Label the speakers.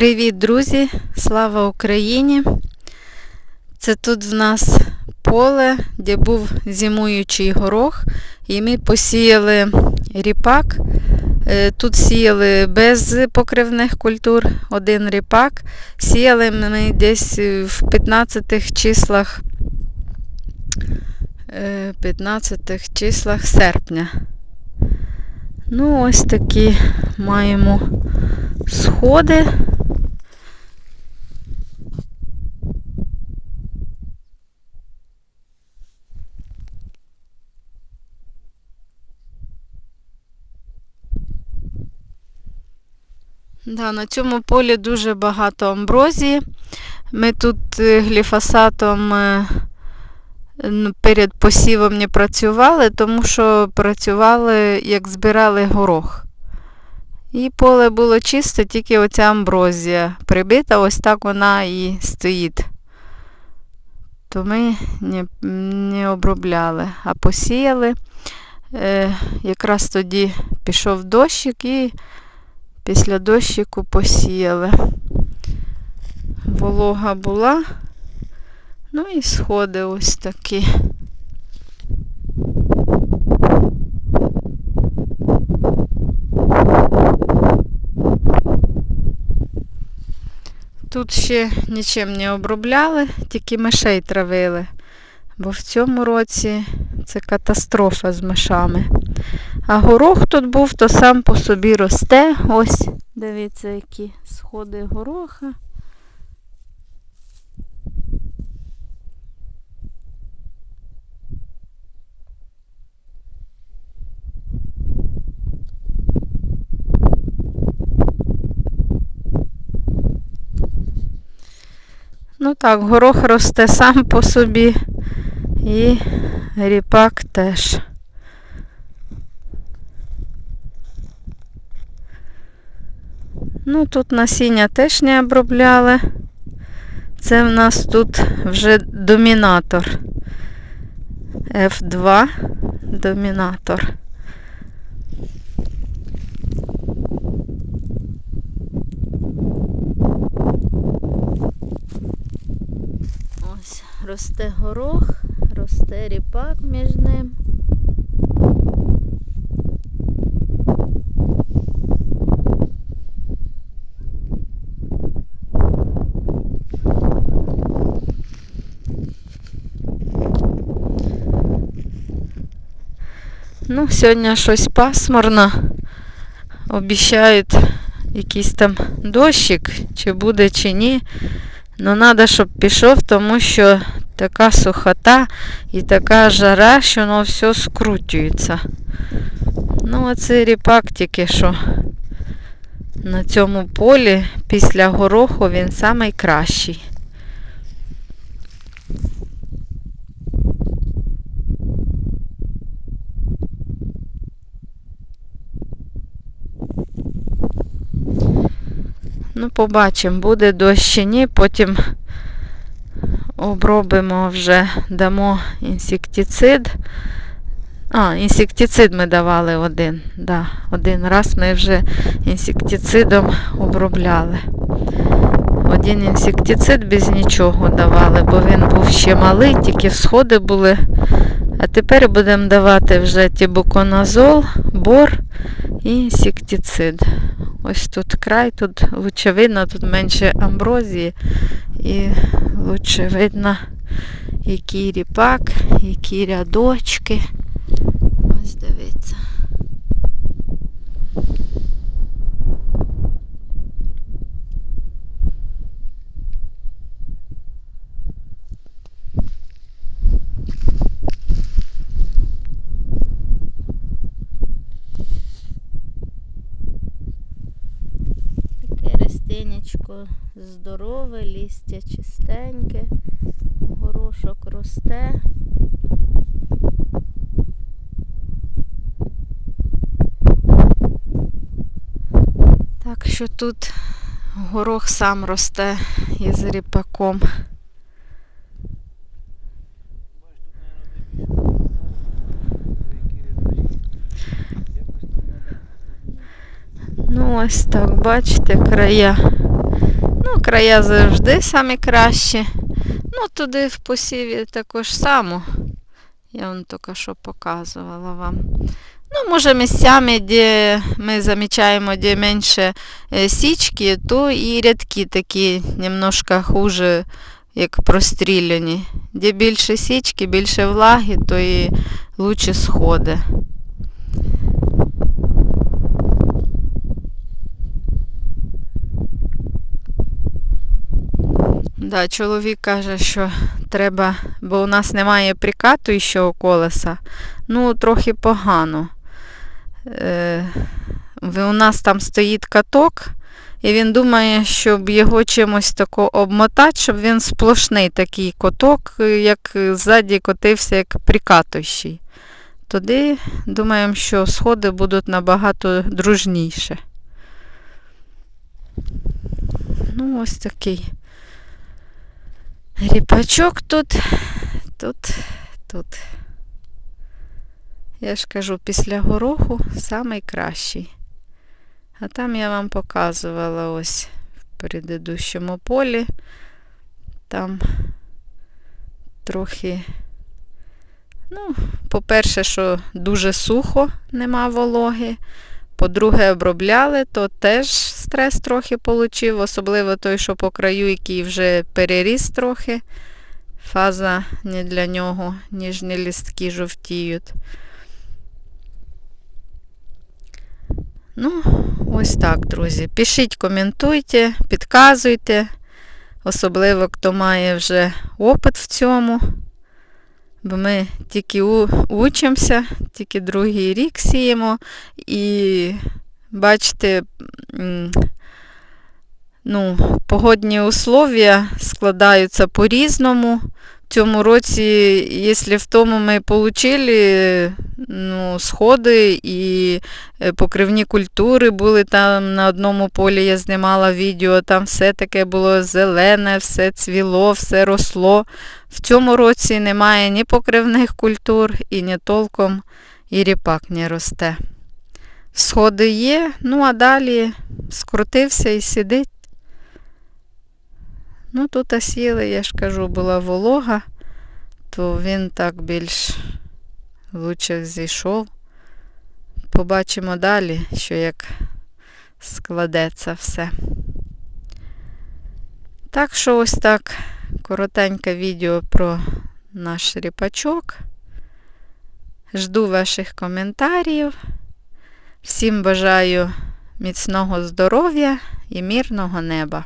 Speaker 1: Привіт, друзі! Слава Україні! Це тут в нас поле, де був зимуючий горох, і ми посіяли ріпак. Е, Тут сіяли без покривних культур, один ріпак. Сіяли ми десь в 15 числах, е, 15 числах серпня. Ну, ось такі маємо сходи. Да, на цьому полі дуже багато амброзії. Ми тут е, гліфосатом е, перед посівом не працювали, тому що працювали, як збирали горох. І поле було чисте, тільки оця амброзія прибита, ось так вона і стоїть. То ми не, не обробляли, а посіяли. Е, якраз тоді пішов дощик і після дощику посіяли. Волога була. Ну і сходи ось такі. Тут ще нічим не обробляли, тільки мишей травили. Бо в цьому році це катастрофа з мишами. А горох тут був, то сам по собі росте. Ось, дивіться, які сходи гороха. Ну так, горох росте сам по собі і ріпак теж. Ну, тут насіння теж не обробляли. Це в нас тут вже домінатор. F2 домінатор. Ось росте горох, росте ріпак між ним. Ну, сьогодні щось пасмурно. Обіцяють якийсь там дощик, чи буде, чи ні. Ну, треба, щоб пішов, тому що така сухота і така жара, що воно все скручується. Ну, оцей ріпак тільки що на цьому полі після гороху він найкращий. Ну, побачимо, буде дощ чи ні, потім обробимо вже, дамо інсектицид. А, інсектицид ми давали один. Да, один раз ми вже інсектицидом обробляли. Один інсектицид без нічого давали, бо він був ще малий, тільки всходи були. А тепер будемо давати вже тібуконазол, бор і інсектицид. Ось тут край, тут лучше видно, тут менше амброзії і лучше видно, який ріпак, які рядочки. Ось дивіться. Таке здорове, лістя чистеньке, горошок росте. Так що тут горох сам росте із ріпаком. Ну, ось так, бачите, края Ну, края завжди самі кращі. Ну, туди в посіві також само. Я вам тільки що показувала вам. Ну, може, місцями, де ми замічаємо, де менше е, січки, то і рядки такі немножко хуже, як простріляні. Де більше січки, більше влаги, то і лучше сходи. Да, чоловік каже, що треба, бо у нас немає прикатуючого колеса. Ну, трохи погано. Е, у нас там стоїть каток, і він думає, щоб його чимось тако обмотати, щоб він сплошний такий коток, як ззаді котився, як прикатуючий. Тоді думаємо, що сходи будуть набагато дружніше. Ну, ось такий. Ріпачок тут, тут, тут. Я ж кажу, після гороху самий кращий. А там я вам показувала ось в предыдущому полі. Там трохи, ну, по-перше, що дуже сухо, нема вологи. По-друге, обробляли, то теж стрес трохи получив, особливо той, що по краю, який вже переріс трохи. Фаза не для нього, ніжні лістки жовтіють. Ну, ось так, друзі. Пишіть, коментуйте, підказуйте, особливо хто має вже опит в цьому. Бо ми тільки учимося, тільки другий рік сіємо. І бачите, ну, погодні условия складаються по-різному. Цьому році, якщо в тому ми отримали ну, сходи і е, покривні культури були там на одному полі, я знімала відео, там все таке було зелене, все цвіло, все росло. В цьому році немає ні покривних культур і ні толком і ріпак не росте. Сходи є, ну а далі скрутився і сидить. Ну, тут осіли, я ж кажу, була волога, то він так більш лучше зійшов. Побачимо далі, що як складеться все. Так що ось так коротеньке відео про наш ріпачок. Жду ваших коментарів. Всім бажаю міцного здоров'я і мирного неба.